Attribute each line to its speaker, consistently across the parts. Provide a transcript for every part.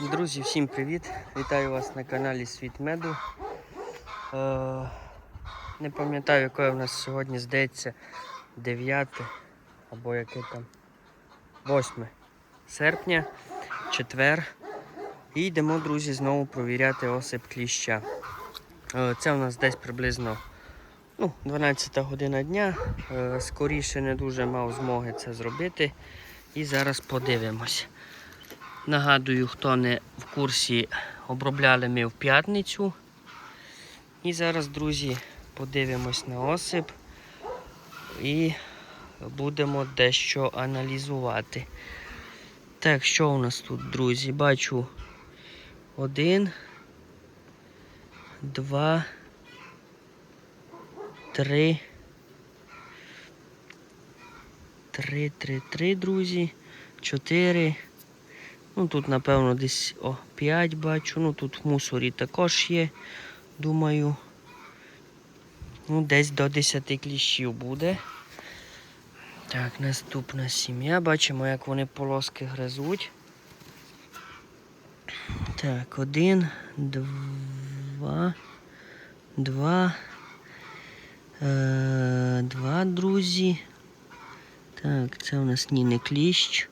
Speaker 1: Друзі, всім привіт! Вітаю вас на каналі Світ Меду. Е, не пам'ятаю, яке у нас сьогодні здається 9 або яке там 8 серпня, четвер. І йдемо, друзі, знову провіряти осип кліща. Е, це у нас десь приблизно ну, 12 година дня. Е, скоріше не дуже мав змоги це зробити. І зараз подивимось. Нагадую, хто не в курсі, обробляли ми в п'ятницю. І зараз, друзі, подивимось на осип і будемо дещо аналізувати. Так, що у нас тут, друзі? Бачу один, два, три. Три, три, три, друзі. Чотири. Ну тут, напевно, десь о, 5 бачу. Ну тут в мусорі також є. Думаю. Ну, десь до 10 кліщів буде. Так, наступна сім'я. Бачимо, як вони полоски гризуть. Так, один, два, два. Е, два, друзі. Так, це у нас ні не кліщ.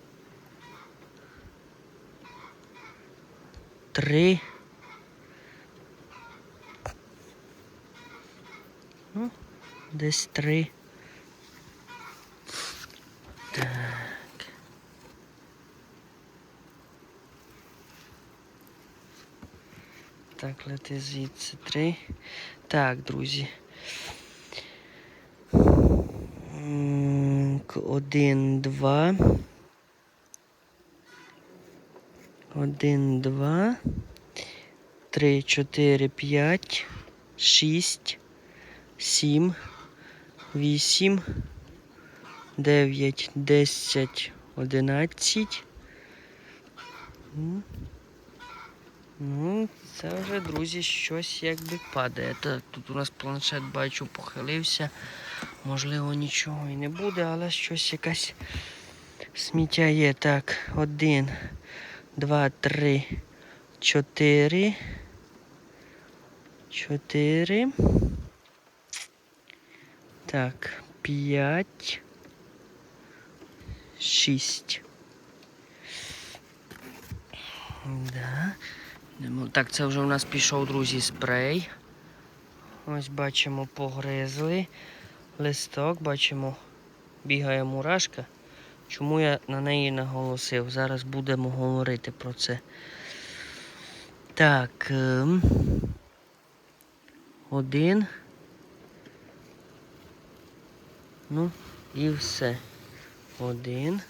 Speaker 1: Три. Ну, десь три. Так. Так, лети звідси три. Так, друзі. Один, два. Один, два, три, чотири, п'ять, шість, сім, вісім, дев'ять, десять, одинадцять. Ну, це вже, друзі, щось якби падає. Так, тут у нас планшет бачу похилився. Можливо, нічого і не буде, але щось якась сміття є. Так, один два, три, чотири. Чотири. Так, п'ять. Шість. Да. Так, це вже у нас пішов, друзі, спрей. Ось бачимо, погризли. Листок, бачимо, бігає мурашка. Чому я на неї наголосив? Зараз будемо говорити про це. Так. ем, Один. Ну, і все. Один.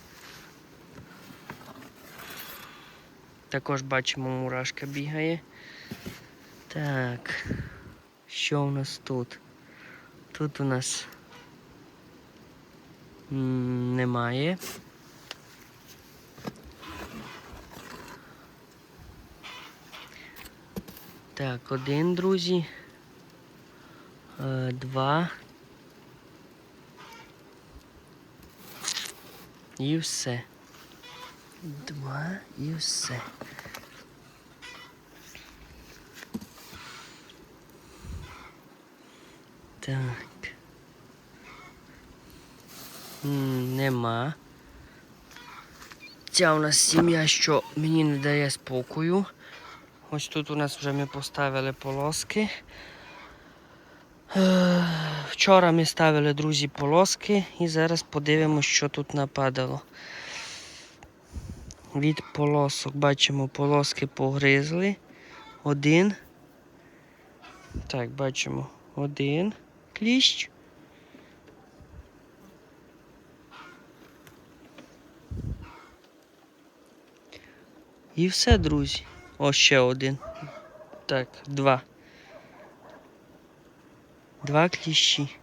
Speaker 1: Також бачимо, мурашка бігає. Так. Що у нас тут? Тут у нас м, немає. Так, один, друзі. Е, Два. І все. Два і все. Так. Нема. Ця у нас сім'я, що мені не дає спокою. Ось тут у нас вже ми поставили полоски. Е, Вчора ми ставили, друзі, полоски і зараз подивимося, що тут нападало. Від полосок бачимо, полоски погризли. Один. Так, бачимо один кліщ. І все, друзі. О, ще один. Так, два. Два кліщі.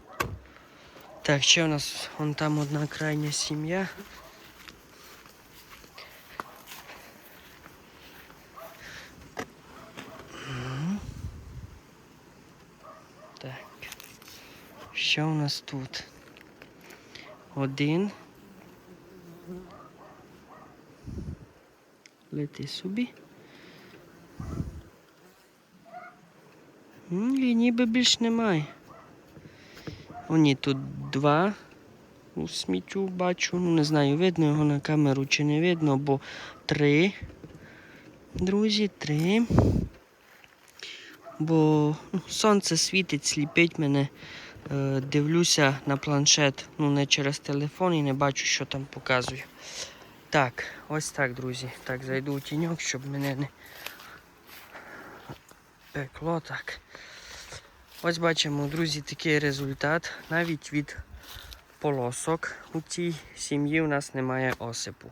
Speaker 1: Так, ще у нас вон там одна крайня сім'я. Так. Що у нас тут? Один. Лети собі. Ну, і ніби більш немає. Вони тут два у сміттю бачу, ну не знаю, видно його на камеру чи не видно, бо три. Друзі, три. Бо ну, сонце світить, сліпить мене. Е, Дивлюся на планшет, ну не через телефон і не бачу, що там показую. Так, ось так, друзі. Так, зайду у тіньок, щоб мене не пекло так. Ось бачимо, друзі, такий результат. Навіть від полосок у цій сім'ї у нас немає осипу.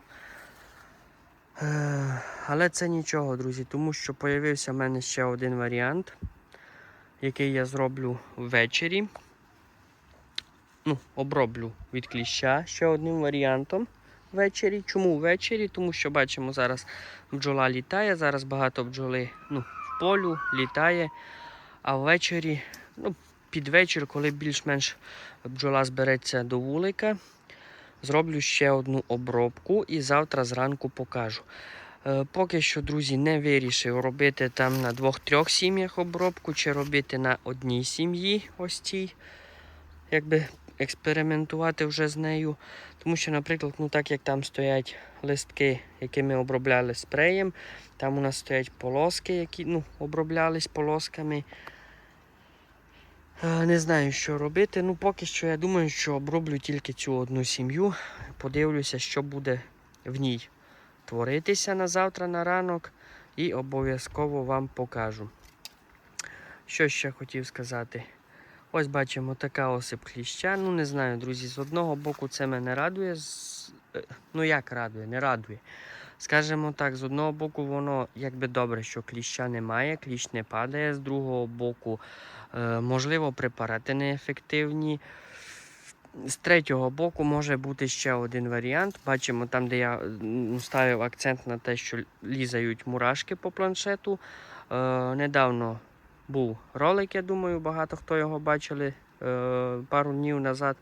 Speaker 1: Е, Але це нічого, друзі, тому що появився в мене ще один варіант, який я зроблю ввечері. Ну, оброблю від кліща ще одним варіантом ввечері. Чому ввечері? Тому що бачимо, зараз бджола літає, зараз багато бджоли ну, в полю літає. А ввечері, ну, під вечір, коли більш-менш бджола збереться до вулика, зроблю ще одну обробку і завтра зранку покажу. Е, Поки що, друзі, не вирішив робити там на двох-трьох сім'ях обробку, чи робити на одній сім'ї ось цій. Якби експериментувати вже з нею. Тому що, наприклад, ну так як там стоять листки, які ми обробляли спреєм, там у нас стоять полоски, які ну, оброблялись полосками. Не знаю, що робити. Ну, поки що я думаю, що оброблю тільки цю одну сім'ю. Подивлюся, що буде в ній творитися на завтра на ранок, і обов'язково вам покажу. Що ще хотів сказати? Ось бачимо така осип кліща. Ну, не знаю, друзі, з одного боку це мене радує. е, Ну як радує, не радує. Скажімо так, з одного боку, воно якби добре, що кліща немає, кліщ не падає, з другого боку, е, можливо, препарати неефективні. З третього боку може бути ще один варіант. Бачимо там, де я ставив акцент на те, що лізають мурашки по планшету. Е, недавно був ролик, я думаю, багато хто його бачили е, пару днів назад,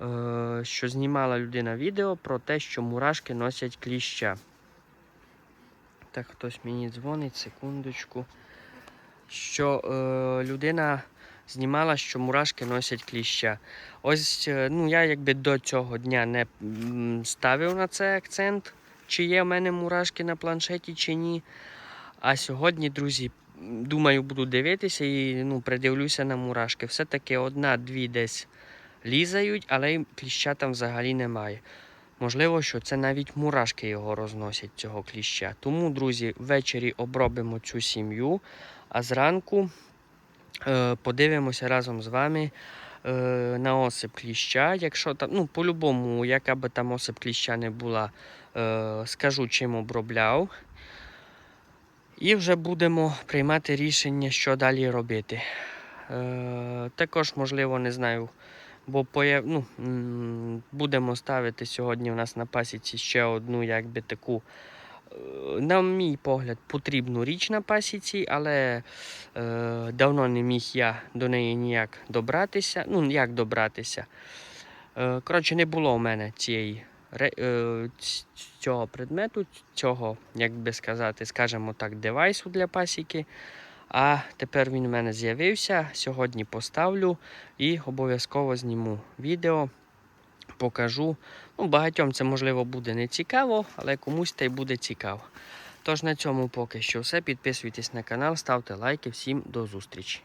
Speaker 1: е, що знімала людина відео про те, що мурашки носять кліща. Так, хтось мені дзвонить, секундочку. Що е, людина знімала, що мурашки носять кліща. Ось е, ну, я якби до цього дня не ставив на це акцент, чи є в мене мурашки на планшеті, чи ні. А сьогодні, друзі, думаю, буду дивитися і ну, придивлюся на мурашки. Все-таки одна-дві десь лізають, але кліща там взагалі немає. Можливо, що це навіть мурашки його розносять, цього кліща. Тому, друзі, ввечері обробимо цю сім'ю, а зранку е, подивимося разом з вами е, на осип кліща. Якщо там, ну, по-любому, яка би там осип кліща не була, е, скажу, чим обробляв. І вже будемо приймати рішення, що далі робити. Е, також, можливо, не знаю, бо появ... ну, будемо ставити сьогодні у нас на пасіці ще одну, якби таку, е, на мій погляд, потрібну річ на пасіці, але е, давно не міг я до неї ніяк добратися. Ну, як добратися. Е, коротше, не було у мене цієї цього предмету, цього, як би сказати, скажімо так, девайсу для пасіки. А тепер він у мене з'явився. Сьогодні поставлю і обов'язково зніму відео, покажу. Ну, багатьом це можливо буде не цікаво, але комусь та й буде цікаво. Тож на цьому поки що все. Підписуйтесь на канал, ставте лайки. Всім до зустрічі!